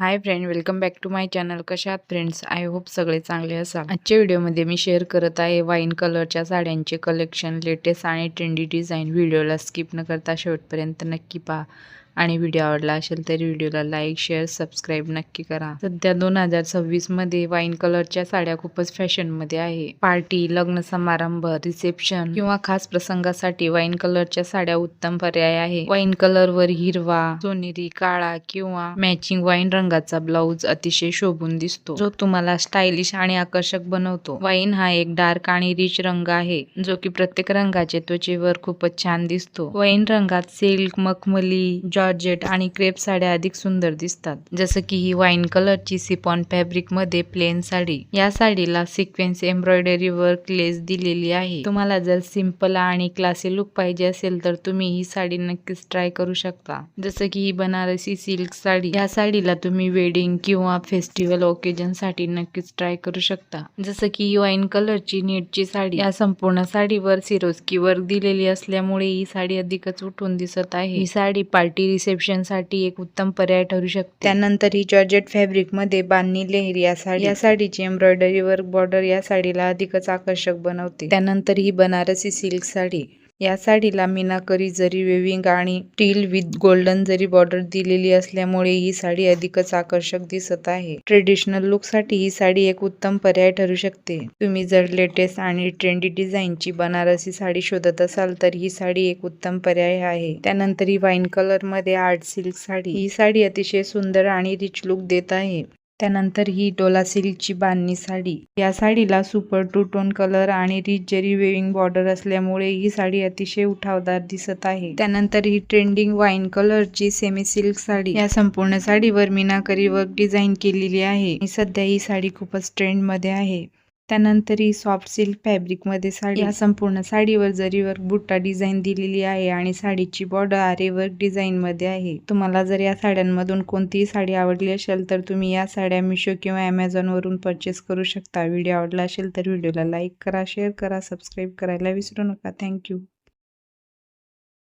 Hi friend welcome back to my channel कशा आहात friends I hope सगळे चांगले असाल. आजच्या व्हिडिओमध्ये मी शेअर करत आहे वाईन कलरच्या साड्यांचे कलेक्शन लेटेस्ट आणि ट्रेंडी डिझाईन व्हिडिओला स्किप न करता शेवटपर्यंत नक्की पहा. आणि व्हिडिओ आवडला असेल तर व्हिडिओला लाईक शेअर सबस्क्राईब नक्की करा. सध्या दोन हजार सव्वीसमध्ये वाईन कलरच्या साड्या खूपच फॅशनमध्ये आहे. पार्टी लग्न समारंभ रिसेप्शन किंवा खास प्रसंगासाठी वाईन कलरच्या साड्या उत्तम पर्याय आहे. वाईन कलर वर हिरवा सोनेरी काळा किंवा मॅचिंग वाईन रंगाचा ब्लाऊज अतिशय शोभून दिसतो. जो तुम्हाला स्टायलिश आणि आकर्षक बनवतो. वाईन हा एक डार्क आणि रिच रंग आहे जो की प्रत्येक रंगाचे त्वचेवर खूपच छान दिसतो. वाईन रंगात सिल्क मखमली जॉर्जेट आणि क्रेप साड्या अधिक सुंदर दिसतात. जसं की ही वाईन कलरची सिपॉन फॅब्रिकमध्ये प्लेन साडी. या साडीला सिक्वेन्स एम्ब्रॉयडरी वर्क लेस दिलेली आहे. तुम्हाला जर सिंपल आणि क्लासी लुक पाहिजे असेल तर तुम्ही ही साडी नक्कीच ट्राय करू शकता. जसं की ही बनारसी सिल्क साडी. या साडीला तुम्ही वेडिंग किंवा फेस्टिवल ओकेजनसाठी नक्कीच ट्राय करू शकता. जसं की ही वाईन कलरची नेटची साडी. या संपूर्ण साडीवर सिरोस्की वर्क दिलेली असल्यामुळे ही साडी अधिकच उठून दिसत आहे. ही साडी पार्टी रिसेप्शनसाठी एक उत्तम पर्याय ठरू शकते. त्यानंतर ही जॉर्जेट फॅब्रिकमध्ये बांधणी लेहर या साडी या साडीची एम्ब्रॉयडरी वर्क बॉर्डर या साडीला अधिकच आकर्षक बनवते. त्यानंतर ही बनारसी सिल्क साडी. या साडीला मीनाकरी जरी वेविंग आणि teal with golden zari border दिलेली असल्यामुळे ही साडी अधिकच आकर्षक दिसत आहे. ट्रेडिशनल लुकसाठी ही साडी एक उत्तम पर्याय ठरू शकते. तुम्ही जर लेटेस्ट आणि ट्रेंडी डिझाईनची बनारसी साडी शोधत असाल तर ही साडी एक उत्तम पर्याय आहे. त्यानंतर ही वाईन कलरमध्ये आर्ट सिल्क साडी. ही साडी अतिशय सुंदर आणि रिच लुक देत आहे. त्यानंतर ही डोला सिल्कची बांधणी साडी. या साडीला सुपर टू टोन कलर आणि रिच जरी वेविंग बॉर्डर असल्यामुळे ही साडी अतिशय उठावदार दिसत आहे. त्यानंतर ही ट्रेंडिंग वाईन कलरची सेमी सिल्क साडी. या संपूर्ण साडीवर मीनाकरी वर्क डिझाईन केलेली आहे सध्या ही साडी खूपच ट्रेंडमध्ये आहे. त्यानंतर ही सॉफ्ट सिल्क फॅब्रिकमध्ये साडी या संपूर्ण साडीवर जरीवर बुट्टा डिझाईन दिलेली आहे आणि साडीची बॉर्डर आरे वर्क डिझाईन मध्ये आहे. तुम्हाला जर या साड्यांमधून कोणतीही साडी आवडली असेल तर तुम्ही या साड्या मिशो किंवा अमेझॉन वरून परचेस करू शकता. व्हिडिओ आवडला असेल तर व्हिडिओला लाईक करा शेअर करा सबस्क्राईब करायला विसरू नका. थँक्यू